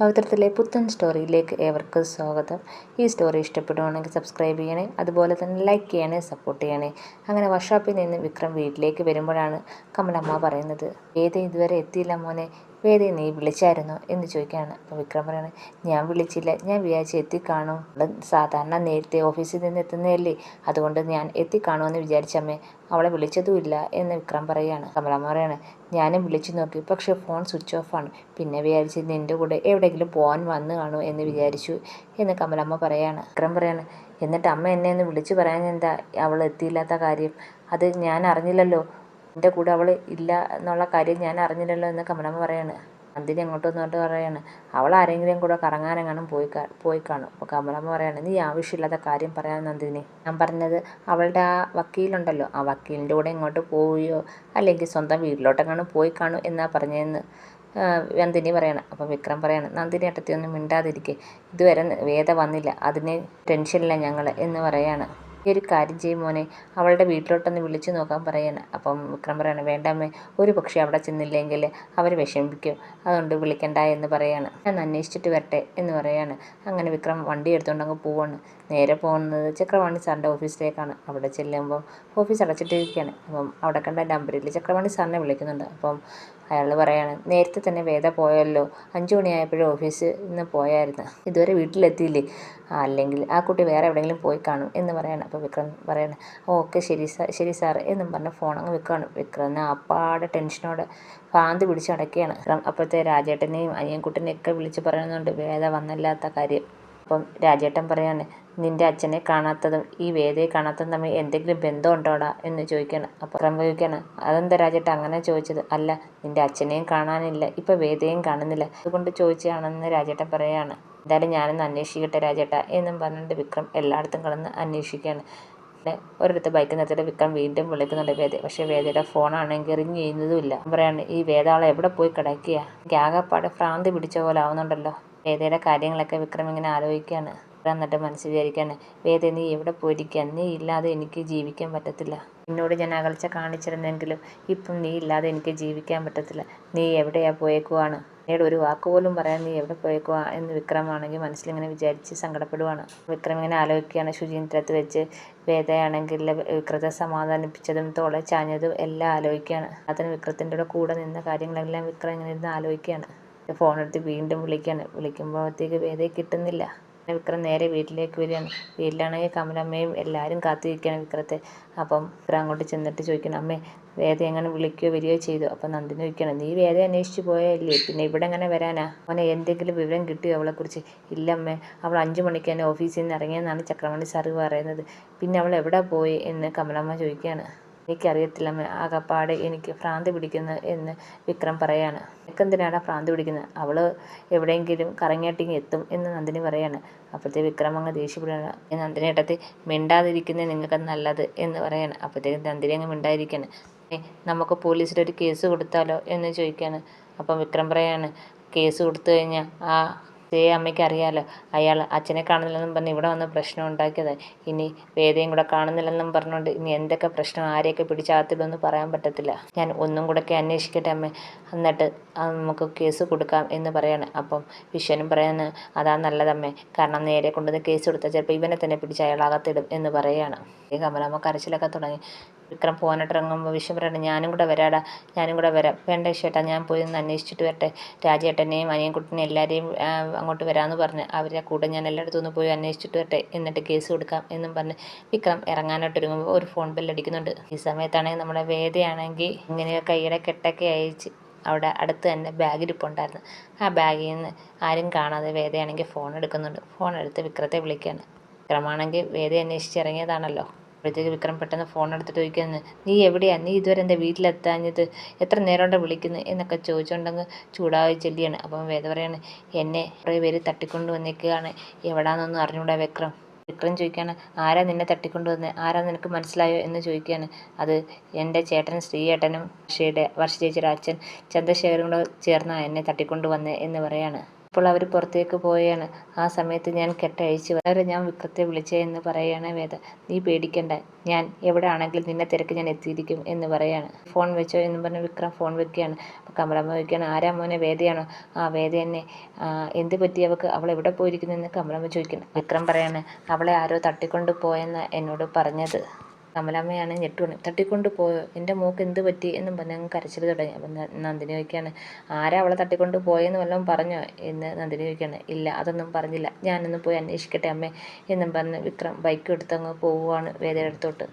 പവിത്രത്തിലെ പുത്തൻ സ്റ്റോറിയിലേക്ക് ഏവർക്കും സ്വാഗതം. ഈ സ്റ്റോറി ഇഷ്ടപ്പെടുവാണെങ്കിൽ സബ്സ്ക്രൈബ് ചെയ്യണേ അതുപോലെ തന്നെ ലൈക്ക് ചെയ്യണേ സപ്പോർട്ട് ചെയ്യണേ. അങ്ങനെ വർക്ക്ഷോപ്പിൽ നിന്ന് വിക്രം വീട്ടിലേക്ക് വരുമ്പോഴാണ് കമലമ്മ പറയുന്നത് വേദ ഇതുവരെ എത്തിയില്ല മോനെ വേദ നീ വിളിച്ചായിരുന്നോ? എന്ന് ചോദിക്കുകയാണ്. അപ്പോൾ വിക്രം പറയാണ് ഞാൻ വിളിച്ചില്ല ഞാൻ വിചാരിച്ച് എത്തിക്കാണും? സാധാരണ നേരത്തെ ഓഫീസിൽ നിന്ന് എത്തുന്നതല്ലേ അതുകൊണ്ട് ഞാൻ എത്തിക്കാണുമെന്ന് വിചാരിച്ചമ്മേ അവളെ വിളിച്ചതുമില്ല എന്ന് വിക്രം പറയുകയാണ്. കമലമ്മ പറയാണ് ഞാനും വിളിച്ചു നോക്കി പക്ഷേ ഫോൺ സ്വിച്ച് ഓഫാണ് പിന്നെ വിചാരിച്ച് നിന്റെ കൂടെ എവിടെയെങ്കിലും പോകാൻ വന്നു കാണൂ എന്ന് വിചാരിച്ചു എന്ന് കമലമ്മ പറയാണ്. വിക്രം പറയാണ് എന്നിട്ട് അമ്മ എന്നെ ഒന്ന് വിളിച്ചു പറയാൻ എന്താ? അവൾ എത്തിയില്ലാത്ത കാര്യം. അത് ഞാൻ അറിഞ്ഞില്ലല്ലോ. എന്റെ കൂടെ അവൾ ഇല്ല എന്നുള്ള കാര്യം ഞാൻ അറിഞ്ഞില്ലല്ലോ എന്ന് കമലമ്മ പറയാണ്. നന്ദിനി എങ്ങോട്ട് വന്നിട്ട് പറയാണ് അവൾ ആരെങ്കിലും കൂടെ കറങ്ങാനെങ്ങാനും പോയി പോയി കാണും. അപ്പോൾ കമലമ്മ പറയാണ് നീ ആവശ്യമില്ലാത്ത കാര്യം പറയാൻ നന്ദിനി. ഞാൻ പറഞ്ഞത് അവളുടെ ആ വക്കീലുണ്ടല്ലോ. ആ വക്കീലിന്റെ കൂടെ ഇങ്ങോട്ട് പോവുകയോ അല്ലെങ്കിൽ സ്വന്തം വീട്ടിലോട്ടെങ്ങാനും പോയി കാണും എന്നാ പറഞ്ഞതെന്ന് നന്ദിനി പറയണം. അപ്പോൾ വിക്രം പറയണം നന്ദിനി ഏട്ടത്തി ഒന്നും മിണ്ടാതിരിക്കെ. ഇതുവരെ വേദ വന്നില്ല. അതിന് ടെൻഷനില്ല ഞങ്ങൾ എന്ന് പറയാണ്. ഈ ഒരു കാര്യം ചെയ്യും മോനെ. അവളുടെ വീട്ടിലോട്ടൊന്ന് വിളിച്ചു നോക്കാൻ പറയാണ്. അപ്പം വിക്രം പറയാണ് വേണ്ടാമേ ഒരു പക്ഷേ അവിടെ ചെന്നില്ലെങ്കിൽ അവർ വിഷമിപ്പിക്കും. അതുകൊണ്ട് വിളിക്കണ്ട എന്ന് പറയാണ്. ഞാൻ അന്വേഷിച്ചിട്ട് വരട്ടെ എന്ന് പറയാണ്. അങ്ങനെ വിക്രം വണ്ടി എടുത്തുകൊണ്ട് അങ്ങ് പോവാണ്. നേരെ പോകുന്നത് ചക്രവാണി സാറിന്റെ ഓഫീസിലേക്കാണ്. അവിടെ ചെല്ലുമ്പം ഓഫീസ് അടച്ചിട്ടിരിക്കുകയാണ്. അപ്പം അവിടെ കണ്ട നമ്പറിൽ ചക്രവാണി സാറിനെ വിളിക്കുന്നുണ്ട്. അപ്പം അയാൾ പറയാണ് നേരത്തെ തന്നെ വേദ പോയല്ലോ. അഞ്ചു മണിയായപ്പോഴും ഓഫീസിൽ നിന്ന് പോയായിരുന്നു. ഇതുവരെ വീട്ടിലെത്തിയില്ലേ? അല്ലെങ്കിൽ ആ കുട്ടി വേറെ എവിടെയെങ്കിലും പോയി കാണും എന്ന് പറയാണ്. അപ്പോൾ വിക്രം പറയാണ് ഓക്കെ ശരി സാർ ശരി സാർ എന്നും പറഞ്ഞ് ഫോൺ അങ്ങ് വെക്കുകയാണ് വിക്രമിന് അപ്പാടെ ടെൻഷനോടെ ഭ്രാന്ത് പിടിച്ച് അടയ്ക്കുകയാണ് അപ്പോഴത്തെ രാജേട്ടനെയും അനിയൻകുട്ടനെയൊക്കെ വിളിച്ച് പറയുന്നുണ്ട് വേദ വന്നല്ലാത്ത കാര്യം. അപ്പം രാജേട്ടൻ പറയാണ് നിന്റെ അച്ഛനെ കാണാത്തതും ഈ വേദയെ കാണാത്തതും തമ്മിൽ എന്തെങ്കിലും ബന്ധം ഉണ്ടോടാ? എന്ന് ചോദിക്കണം. അപ്പം ചോദിക്കണം അതെന്താ രാജേട്ടൻ അങ്ങനെ ചോദിച്ചത്? അല്ല നിന്റെ അച്ഛനെയും കാണാനില്ല ഇപ്പം വേദയും കാണുന്നില്ല. അതുകൊണ്ട് ചോദിച്ചതാണെന്ന് രാജേട്ടൻ പറയുകയാണ് എന്തായാലും ഞാനൊന്ന് അന്വേഷിക്കട്ടെ രാജേട്ട എന്നും പറഞ്ഞിട്ട് വിക്രം എല്ലായിടത്തും കിടന്ന് അന്വേഷിക്കുകയാണ്. ഒരിടത്ത് ബൈക്ക് നിർത്തിയിട്ട് വിക്രം വീണ്ടും വിളിക്കുന്നുണ്ട് വേദ. പക്ഷേ വേദയുടെ ഫോണാണെങ്കിൽ റിങ് ചെയ്യുന്നതുമില്ല പറയാണ് ഈ വേദാളെ എവിടെ പോയി കിടക്കുക ആകെപ്പാടെ ഭ്രാന്തി പിടിച്ച പോലെ ആവുന്നുണ്ടല്ലോ. വേദയുടെ കാര്യങ്ങളൊക്കെ വിക്രം ഇങ്ങനെ ആലോചിക്കുകയാണ്. എന്നിട്ട് മനസ്സ് വിചാരിക്കാണ് വേദ നീ എവിടെ പോയിരിക്കുക നീ ഇല്ലാതെ എനിക്ക് ജീവിക്കാൻ പറ്റത്തില്ല. എന്നോട് ഞാൻ അകൽച്ച കാണിച്ചിരുന്നെങ്കിലും ഇപ്പം നീ ഇല്ലാതെ എനിക്ക് ജീവിക്കാൻ പറ്റത്തില്ല. നീ എവിടെയാ പോയേക്കുവാണ്? എന്നോട് ഒരു വാക്ക് പോലും പറയാൻ നീ എവിടെ പോയേക്കുവാ എന്ന് വിക്രമാണെങ്കിൽ മനസ്സിലിങ്ങനെ വിചാരിച്ച് സങ്കടപ്പെടുവാണ്. വിക്രം ഇങ്ങനെ ആലോചിക്കുകയാണ്. ശുചീന്ദ്രത്ത് വെച്ച് വേദയാണെങ്കിൽ വിക്രത്തെ സമാധാനിപ്പിച്ചതും തോളെ ചാഞ്ഞതും എല്ലാം ആലോചിക്കുകയാണ്. അതിന് വിക്രത്തിന്റെ കൂടെ നിന്ന കാര്യങ്ങളെല്ലാം വിക്രം ഇങ്ങനെ ഇരുന്ന് ആലോചിക്കുകയാണ്. ഫോണെടുത്ത് വീണ്ടും വിളിക്കുകയാണ്. വിളിക്കുമ്പോഴത്തേക്ക് വേദയെ കിട്ടുന്നില്ല. വിക്രം നേരെ വീട്ടിലേക്ക് വരികയാണ് വീട്ടിലാണെങ്കിൽ കമലമ്മയും എല്ലാവരും കാത്തിരിക്കുകയാണ് വിക്രത്തെ. അപ്പം വിക്രം അങ്ങോട്ട് ചെന്നിട്ട് ചോദിക്കണം അമ്മേ വേദ എങ്ങനെ വിളിക്കുകയോ വരികയോ ചെയ്തു? അപ്പം നന്ദിനി ചോദിക്കണം നീ വേദ അന്വേഷിച്ച് പോയല്ലേ പിന്നെ ഇവിടെ എങ്ങനെ വരാനാ? അവനെ എന്തെങ്കിലും വിവരം കിട്ടിയോ അവളെക്കുറിച്ച്? ഇല്ല അമ്മേ അവൾ അഞ്ചു മണിക്ക് തന്നെ ഓഫീസിൽ നിന്ന് ഇറങ്ങിയെന്നാണ് ചക്രമണി സാറ് പറയുന്നത്. പിന്നെ അവൾ എവിടെ പോയി? എന്ന് കമലമ്മ ചോദിക്കുകയാണ്. എനിക്കറിയത്തില്ല. ആകപ്പാടെ എനിക്ക് ഭ്രാന്തി പിടിക്കുന്നു എന്ന് വിക്രം പറയാണ്. നിനക്കെന്തിനാടാ ഭ്രാന്തി പിടിക്കുന്നത് അവൾ എവിടെയെങ്കിലും കറങ്ങിയിട്ടിങ്ങ് എത്തും എന്ന് നന്ദിനി പറയാണ്. അപ്പോഴത്തെ വിക്രം അങ്ങ് ദേഷ്യപ്പെടുകയാണ്. നന്ദിനി ഏട്ടത്തി മിണ്ടാതിരിക്കുന്നത് നിങ്ങൾക്ക് നല്ലത് എന്ന് പറയാണ്. അപ്പോഴത്തേക്കും നന്ദിനി അങ്ങ് മിണ്ടാതിരിക്കുകയാണ് നമുക്ക് പോലീസിൽ ഒരു കേസ് കൊടുത്താലോ? എന്ന് ചോദിക്കുകയാണ് അപ്പം വിക്രം പറയാണ്. കേസ് കൊടുത്തു കഴിഞ്ഞാൽ ആ ദേ അമ്മയ്ക്ക് അറിയാലോ. അയാൾ അച്ഛനെ കാണുന്നില്ലെന്നും പറഞ്ഞ് ഇവിടെ വന്ന് പ്രശ്നം ഉണ്ടാക്കിയത്. ഇനി വേദയും കൂടെ കാണുന്നില്ലെന്നും പറഞ്ഞുകൊണ്ട് ഇനി എന്തൊക്കെ പ്രശ്നം ആരെയൊക്കെ പിടിച്ചാത്തിടുമെന്ന് പറയാൻ പറ്റത്തില്ല. ഞാൻ ഒന്നും കൂടെയൊക്കെ അന്വേഷിക്കട്ടെ അമ്മ. എന്നിട്ട് നമുക്ക് കേസ് കൊടുക്കാം എന്ന് പറയാണ്. അപ്പം വിശ്വനും പറയുന്നത് അതാ നല്ലതമ്മേ. കാരണം നേരെ കൊണ്ടുവന്ന് കേസ് കൊടുത്താൽ ചിലപ്പോൾ ഇവനെ തന്നെ പിടിച്ച് അയാളകത്തിടും എന്ന് പറയുകയാണ് കമലമ്മ കരച്ചിലൊക്കെ തുടങ്ങി. വിക്രം പോകാനിട്ടിറങ്ങുമ്പോൾ വിശ്വം പറയണം ഞാനും കൂടെ വരാടാ ഞാനും കൂടെ വരാം. വേണ്ട ചേട്ടാ ഞാൻ പോയി ഒന്ന് അന്വേഷിച്ചിട്ട് വരട്ടെ. രാജേട്ടനെയും അനിയൻകുട്ടനെയും എല്ലാവരെയും അങ്ങോട്ട് വരാമെന്ന് പറഞ്ഞ് അവരുടെ കൂടെ ഞാൻ എല്ലായിടത്തും ഒന്ന് പോയി അന്വേഷിച്ചിട്ട് വരട്ടെ. എന്നിട്ട് കേസ് കൊടുക്കാം എന്നും പറഞ്ഞ് വിക്രം ഇറങ്ങാനായിട്ട് ഒരുങ്ങുമ്പോൾ ഒരു ഫോൺ ബെല്ലടിക്കുന്നുണ്ട് ഈ സമയത്താണെങ്കിൽ നമ്മുടെ വേദയാണെങ്കിൽ ഇങ്ങനെ കൈയുടെ കെട്ടൊക്കെ അയച്ച് അവിടെ അടുത്ത് തന്നെ ബാഗ് ഇരിപ്പുണ്ടായിരുന്നു. ആ ബാഗിൽ നിന്ന് ആരും കാണാതെ വേദയാണെങ്കിൽ ഫോൺ എടുക്കുന്നുണ്ട്. ഫോൺ എടുത്ത് വിക്രത്തെ വിളിക്കുകയാണ്. വിക്രമാണെങ്കിൽ വേദ അന്വേഷിച്ച് ഇറങ്ങിയതാണല്ലോ. അപ്പോഴത്തേക്ക് വിക്രം പെട്ടെന്ന് ഫോൺ എടുത്തിട്ട് ചോദിക്കുന്നു നീ എവിടെയാണ് നീ ഇതുവരെ എന്റെ വീട്ടിലെത്താഞ്ഞത്? എത്ര നേരം കൊണ്ട് വിളിക്കുന്നു? എന്നൊക്കെ ചോദിച്ചുകൊണ്ടങ്ങ് ചൂടായി ചെല്ലിയാണ് അപ്പം വേദ പറയാണ് എന്നെ കുറേ പേര് തട്ടിക്കൊണ്ട് വന്നിരിക്കുകയാണ് എവിടാന്നൊന്നും അറിഞ്ഞൂടാ വിക്രം? വിക്രം ചോദിക്കുകയാണ് ആരാ നിന്നെ തട്ടിക്കൊണ്ട് വന്നത് ആരാ നിനക്ക് മനസ്സിലായോ? എന്ന് ചോദിക്കുകയാണ്. അത് എന്റെ ചേട്ടൻ ശ്രീയേട്ടനും വർഷയുടെ വർഷ ചേച്ചിയുടെ അച്ഛൻ ചന്ദ്രശേഖരനോട് ചേർന്നാണ് എന്നെ തട്ടിക്കൊണ്ട് വന്നത് എന്ന് പറയാണ്. ഇപ്പോൾ അവർ പുറത്തേക്ക് പോവുകയാണ്. ആ സമയത്ത് ഞാൻ കെട്ടഴിച്ചു വേറെ ഞാൻ വിക്രത്തെ വിളിച്ചേ എന്ന് പറയുകയാണ് വേദ. നീ പേടിക്കണ്ട. ഞാൻ എവിടെ ആണെങ്കിലും നിന്നെ തിരക്ക് ഞാൻ എത്തിയിരിക്കും എന്ന് പറയാണ്. ഫോൺ വെച്ചോ എന്ന് പറഞ്ഞ് വിക്രം ഫോൺ വെക്കുകയാണ്. കമലമ്മ ചോദിക്കുകയാണ് ആരാ മോനെ വേദയാണോ? ആ വേദ തന്നെ. എന്ത് പറ്റി അവൾക്ക്? അവൾ എവിടെ പോയിരിക്കുന്നു എന്ന് കമലമ്മ ചോദിക്കുന്നു വിക്രം പറയാണ് അവളെ ആരോ തട്ടിക്കൊണ്ട് പോയെന്ന് എന്നോട് പറഞ്ഞത്. കമലമ്മയാണ് ഞെട്ടുകയാണ് തട്ടിക്കൊണ്ട് പോയോ എന്റെ മോക്ക് എന്ത് പറ്റി? എന്നും പറഞ്ഞ് അങ്ങ് കരച്ചിൽ തുടങ്ങി. അപ്പം നന്ദിനി ചോദിക്കുകയാണ് ആരാ അവളെ തട്ടിക്കൊണ്ട് പോയെന്ന് വല്ലതും പറഞ്ഞോ? എന്ന് നന്ദിനി ചോദിക്കുകയാണ് ഇല്ല അതൊന്നും പറഞ്ഞില്ല. ഞാനൊന്ന് പോയി അന്വേഷിക്കട്ടെ അമ്മേ? എന്നും പറഞ്ഞ് വിക്രം ബൈക്ക് എടുത്തങ്ങ് പോവുകയാണ് വേദയുടെ അടുത്തോട്ട്